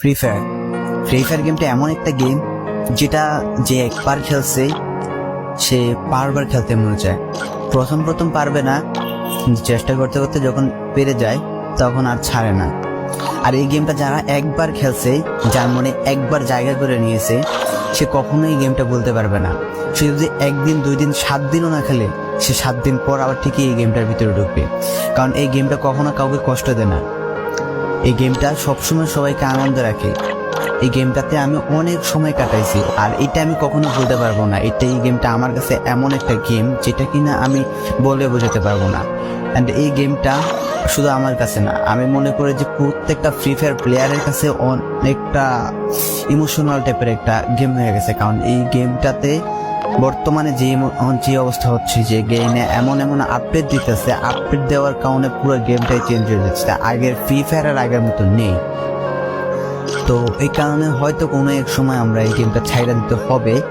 Free fire free fire গেমটা এমন একটা গেম যেটা যে একবার খেলছে, সে বারবার খেলতে মনে চায়। প্রথম প্রথম পারবে না, চেষ্টা করতে করতে যখন পেরে যায়, তখন আর ছাড়ে না। আর এই গেমটা যারা একবার খেলছে, যার মনে একবার জায়গা করে নিয়েছে, সে কখনোই এই গেমটা বলতে পারবে না। সে যদি একদিন, দুই দিন, সাত দিনও না খেলে, সে সাত দিন পর আবার ঠিকই এই গেমটার ভিতরে ঢুকবে। কারণ এই গেমটা কখনো কাউকে কষ্ট দেয় না। এই গেমটা সবসময় সবাইকে আনন্দ রাখে। এই গেমটাতে আমি অনেক সময় কাটাইছি আর এটা আমি কখনো বলতে পারব না। এটা এই গেমটা আমার কাছে এমন একটা গেম যেটা কিনা আমি বলে বোঝাতে পারব না। অ্যান্ড এই গেমটা শুধু আমার কাছে না, আমি মনে করি যে প্রত্যেকটা ফ্রি ফায়ার প্লেয়ারের কাছে অনেকটা ইমোশনাল টাইপের একটা গেম হয়ে গেছে। কারণ এই গেমটাতে বর্তমানে যে যে অবস্থা হচ্ছে যে গেমে এমন এমন আপডেট দিতেছে আপডেট দেওয়ার কারণে পুরো গেমটাই চেঞ্জ হয়ে যাচ্ছে। আগের ফ্রি ফায়ার আগের মতো নেই। তো এই কারণে হয়তো কোনো এক সময় আমরা এই গেমটা ছাইড়া দিতে হবে।